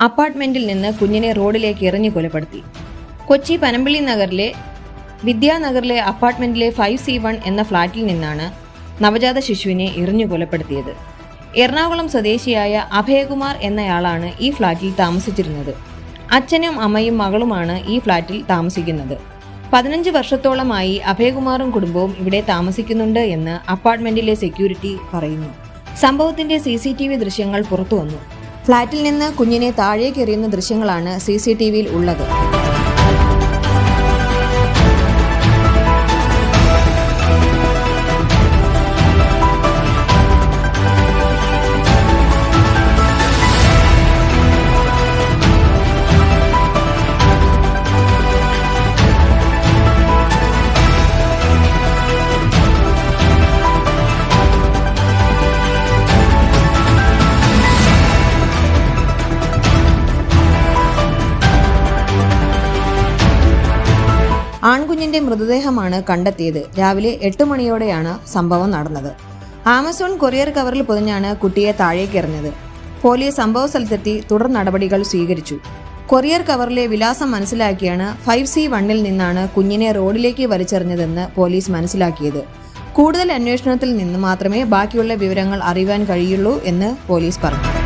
അപ്പാർട്ട്മെന്റിൽ നിന്ന് കുഞ്ഞിനെ റോഡിലേക്ക് എറിഞ്ഞു കൊലപ്പെടുത്തി. കൊച്ചി പനമ്പിള്ളി നഗറിലെ വിദ്യാനഗറിലെ അപ്പാർട്ട്മെന്റിലെ ഫൈവ് സി വൺ എന്ന ഫ്ളാറ്റിൽ നിന്നാണ് നവജാത ശിശുവിനെ എറിഞ്ഞു കൊലപ്പെടുത്തിയത്. എറണാകുളം സ്വദേശിയായ അഭയകുമാർ എന്നയാളാണ് ഈ ഫ്ളാറ്റിൽ താമസിച്ചിരുന്നത്. അച്ഛനും അമ്മയും മകളുമാണ് ഈ ഫ്ളാറ്റിൽ താമസിക്കുന്നത്. പതിനഞ്ച് വർഷത്തോളമായി അഭയകുമാറും കുടുംബവും ഇവിടെ താമസിക്കുന്നുണ്ട് എന്ന് അപ്പാർട്ട്മെന്റിലെ സെക്യൂരിറ്റി പറയുന്നു. സംഭവത്തിന്റെ സി ദൃശ്യങ്ങൾ പുറത്തുവന്നു. ഫ്ളാറ്റിൽ നിന്ന് കുഞ്ഞിനെ താഴേക്കെറിയുന്ന ദൃശ്യങ്ങളാണ് സി സി ടി വിയിൽ ഉള്ളത്. ആൺകുഞ്ഞിന്റെ മൃതദേഹമാണ് കണ്ടെത്തിയത്. രാവിലെ എട്ട് മണിയോടെയാണ് സംഭവം നടന്നത്. ആമസോൺ കൊറിയർ കവറിൽ പൊതിഞ്ഞാണ് കുട്ടിയെ താഴേക്ക് എറിഞ്ഞത്. പോലീസ് സംഭവ സ്ഥലത്തെത്തി തുടർ നടപടികൾ സ്വീകരിച്ചു. കൊറിയർ കവറിലെ വിലാസം മനസ്സിലാക്കിയാണ് ഫൈവ് സി വണ്ണിൽ നിന്നാണ് കുഞ്ഞിനെ റോഡിലേക്ക് വലിച്ചെറിഞ്ഞതെന്ന് പോലീസ് മനസ്സിലാക്കിയത്. കൂടുതൽ അന്വേഷണത്തിൽ നിന്ന് മാത്രമേ ബാക്കിയുള്ള വിവരങ്ങൾ അറിയാൻ കഴിയുള്ളൂ എന്ന് പോലീസ് പറഞ്ഞു.